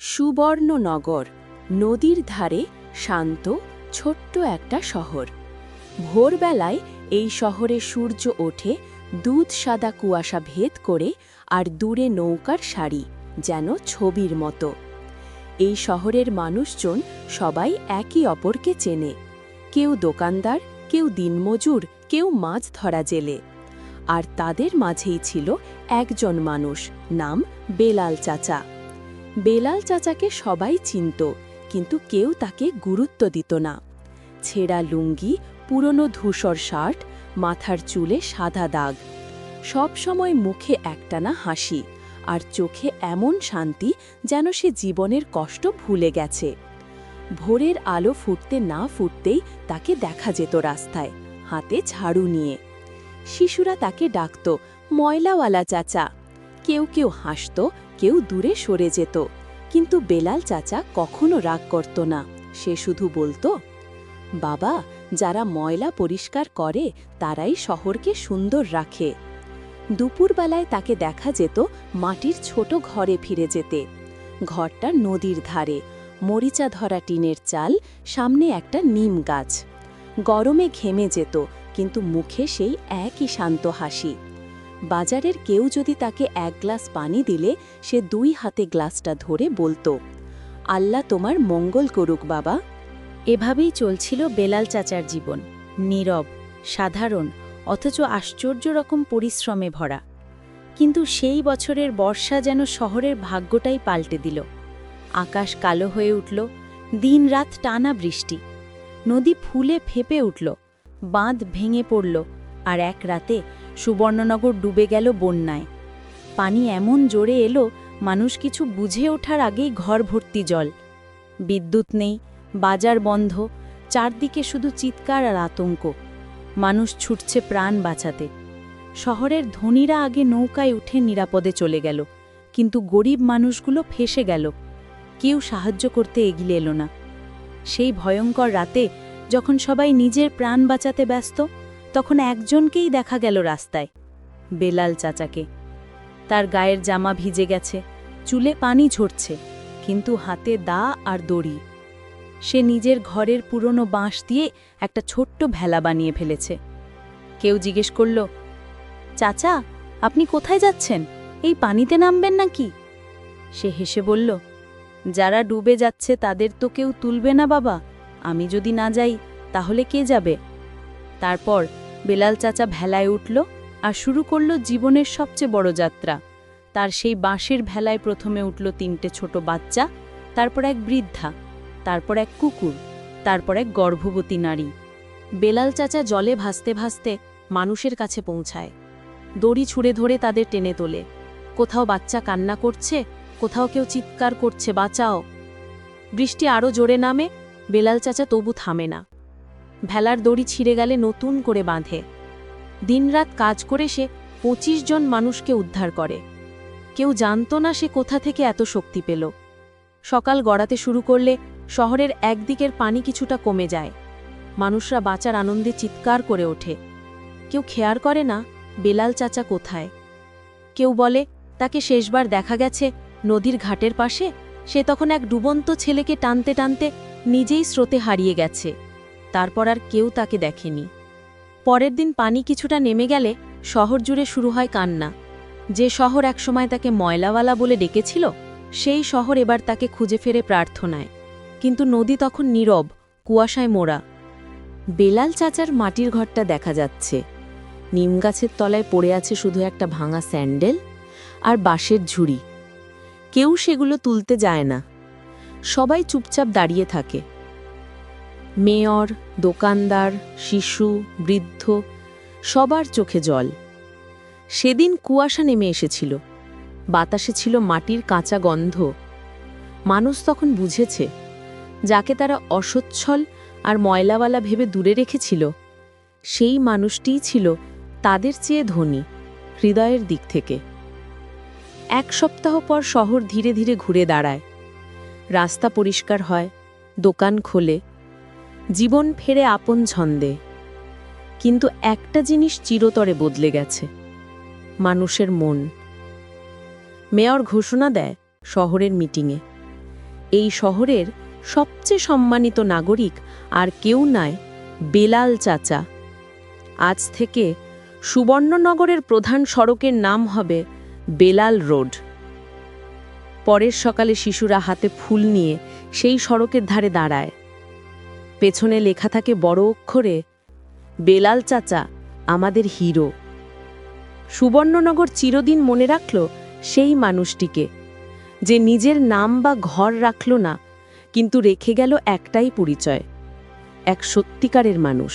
সুবর্ণনগর, নদীর ধারে শান্ত, ছোট্ট একটা শহর। ভোরবেলায় এই শহরে সূর্য ওঠে, দুধ সাদা কুয়াশা ভেদ করে আর দূরে নৌকার সারি, যেন ছবির মতো। এই শহরের মানুষজন সবাই একে অপরকে চেনে। কেউ দোকানদার, কেউ দিনমজুর, কেউ মাছ ধরা জেলে। আর তাদের মাঝেই ছিল একজন মানুষ, নাম বেলাল চাচা। বেলাল চাচাকে সবাই চিনত, কিন্তু কেউ তাকে গুরুত্ব দিত না। ছেঁড়া লুঙ্গি, পুরনো ধূসর শার্ট, মাথার চুলে সাদা দাগ। সব সময় মুখে একটানা হাসি, আর চোখে এমন শান্তি যেন সে জীবনের কষ্ট ভুলে গেছে। ভোরের আলো ফুটতে না ফুটতেই তাকে দেখা যেত রাস্তায়, হাতে ঝাড়ু নিয়ে। শিশুরা তাকে ডাকত, ময়লাওয়ালা চাচা। কেউ কেউ হাসত কেউ দূরে সরে যেত, কিন্তু বেলাল চাচা কখনো রাগ করত না। সে শুধু বলতো, বাবা, যারা ময়লা পরিষ্কার করে, তারাই শহরকে সুন্দর রাখে। দুপুরবেলায় তাকে দেখা যেত মাটির ছোট ঘরে ফিরে যেতে। ঘরটা নদীর ধারে, মরিচা ধরা টিনের চাল, সামনে একটা নিম গাছ। গরমে ঘেমে যেত, কিন্তু মুখে সেই একই শান্ত হাসি। বাজারের কেউ যদি তাকে এক গ্লাস পানি দিলে, সে দুই হাতে গ্লাসটা ধরে বলতো, আল্লাহ তোমার মঙ্গল করুক বাবা। এভাবেই চলছিল বেলাল চাচার জীবন, নীরব, সাধারণ, অথচ আশ্চর্য রকম পরিশ্রমে ভরা। কিন্তু সেই বছরের বর্ষা যেন শহরের ভাগ্যটাই পাল্টে দিল। আকাশ কালো হয়ে উঠল দিন রাত টানা বৃষ্টি। নদী ফুলে ফেপে উঠল, বাঁধ ভেঙে পড়ল, আর এক রাতে সুবর্ণনগর ডুবে গেল বন্যায়। পানি এমন জোরে এলো, মানুষ কিছু বুঝে ওঠার আগেই ঘর ভর্তি জল। বিদ্যুৎ নেই, বাজার বন্ধ, চারদিকে শুধু চিৎকার আর আতঙ্ক। মানুষ ছুটছে প্রাণ বাঁচাতে। শহরের ধনীরা আগে নৌকায় উঠে নিরাপদে চলে গেল, কিন্তু গরিব মানুষগুলো ফেসে গেল। কেউ সাহায্য করতে এগিয়ে এলো না। সেই ভয়ঙ্কর রাতে যখন সবাই নিজের প্রাণ বাঁচাতে ব্যস্ত তখন একজনকেই দেখা গেল রাস্তায়, বেলাল চাচাকে। তার গায়ের জামা ভিজে গেছে, চুলে পানি ঝরছে, কিন্তু হাতে দা আর দড়ি। সে নিজের ঘরের পুরনো বাঁশ দিয়ে একটা ছোট্ট ভেলা বানিয়ে ফেলেছে। কেউ জিজ্ঞেস করল, চাচা, আপনি কোথায় যাচ্ছেন? এই পানিতে নামবেন নাকি? সে হেসে বলল, যারা ডুবে যাচ্ছে তাদের তো কেউ তুলবে না বাবা। আমি যদি না যাই, তাহলে কে যাবে? তারপর বেলাল চাচা ভেলায় উঠল আর শুরু করল জীবনের সবচেয়ে বড় যাত্রা। তার সেই বাঁশের ভেলায় প্রথমে উঠল তিনটে ছোট বাচ্চা, তারপর এক বৃদ্ধা, তারপর এক কুকুর, তারপর এক গর্ভবতী নারী। বেলাল চাচা জলে ভাসতে ভাসতে মানুষের কাছে পৌঁছায়। দড়ি ছুঁড়ে ধরে তাদের টেনে তোলে। কোথাও বাচ্চা কান্না করছে, কোথাও কেউ চিৎকার করছে, বাঁচাও। বৃষ্টি আরও জোরে নামে, বেলাল চাচা তবু থামে না। ভেলার দড়ি ছিঁড়ে গেলে নতুন করে বাঁধে। দিনরাত কাজ করে সে পঁচিশ জন মানুষকে উদ্ধার করে। কেউ জানত না সে কোথা থেকে এত শক্তি পেল। সকাল গড়াতে শুরু করলে শহরের একদিকের পানি কিছুটা কমে যায়। মানুষরা বাঁচার আনন্দে চিৎকার করে ওঠে। কেউ খেয়ার করে না, বেলাল চাচা কোথায়? কেউ বলে, তাকে শেষবার দেখা গেছে নদীর ঘাটের পাশে, সে তখন এক ডুবন্ত ছেলেকে টানতে টানতে নিজেই স্রোতে হারিয়ে গেছে। তারপর আর কেউ তাকে দেখেনি। পরের দিন পানি কিছুটা নেমে গেলে শহর জুড়ে শুরু হয় কান্না। যে শহর একসময় তাকে ময়লাওয়ালা বলে ডেকেছিল, সেই শহর এবার তাকে খুঁজে ফেরে প্রার্থনায়। কিন্তু নদী তখন নীরব, কুয়াশায় মোড়া। বেলাল চাচার মাটির ঘরটা দেখা যাচ্ছে। নিম গাছের তলায় পড়ে আছে শুধু একটা ভাঙা স্যান্ডেল আর বাঁশের ঝুড়ি। কেউ সেগুলো তুলতে যায় না। সবাই চুপচাপ দাঁড়িয়ে থাকে। মেয়র, দোকানদার, শিশু, বৃদ্ধ, সবার চোখে জল। সেদিন কুয়াশা নেমে এসেছিল। বাতাসে ছিল মাটির কাঁচা গন্ধ। মানুষ তখন বুঝেছে, যাকে তারা অসচ্ছল আর ময়লাওয়ালা ভেবে দূরে রেখেছিল, সেই মানুষটিই ছিল তাদের চেয়ে ধনী, হৃদয়ের দিক থেকে। এক সপ্তাহ পর শহর ধীরে ধীরে ঘুরে দাঁড়ায়। রাস্তা পরিষ্কার হয়, দোকান খোলে জীবন ফেরে আপন ছন্দে। কিন্তু একটা জিনিস চিরতরে বদলে গেছে, মানুষের মন। মেয়র ঘোষণা দেয় শহরের মিটিংয়ে। এই শহরের সবচেয়ে সম্মানিত নাগরিক আর কেউ নয় বেলাল চাচা। আজ থেকে সুবর্ণনগরের প্রধান সড়কের নাম হবে বেলাল রোড। পরের সকালে শিশুরা হাতে ফুল নিয়ে সেই সড়কের ধারে দাঁড়ায়। পেছনে লেখা থাকে বড় অক্ষরে, বেলাল চাচা, আমাদের হিরো। সুবর্ণনগর চিরদিন মনে রাখল সেই মানুষটিকে, যে নিজের নাম বা ঘর রাখল না, কিন্তু রেখে গেল একটাই পরিচয়, এক সত্যিকারের মানুষ।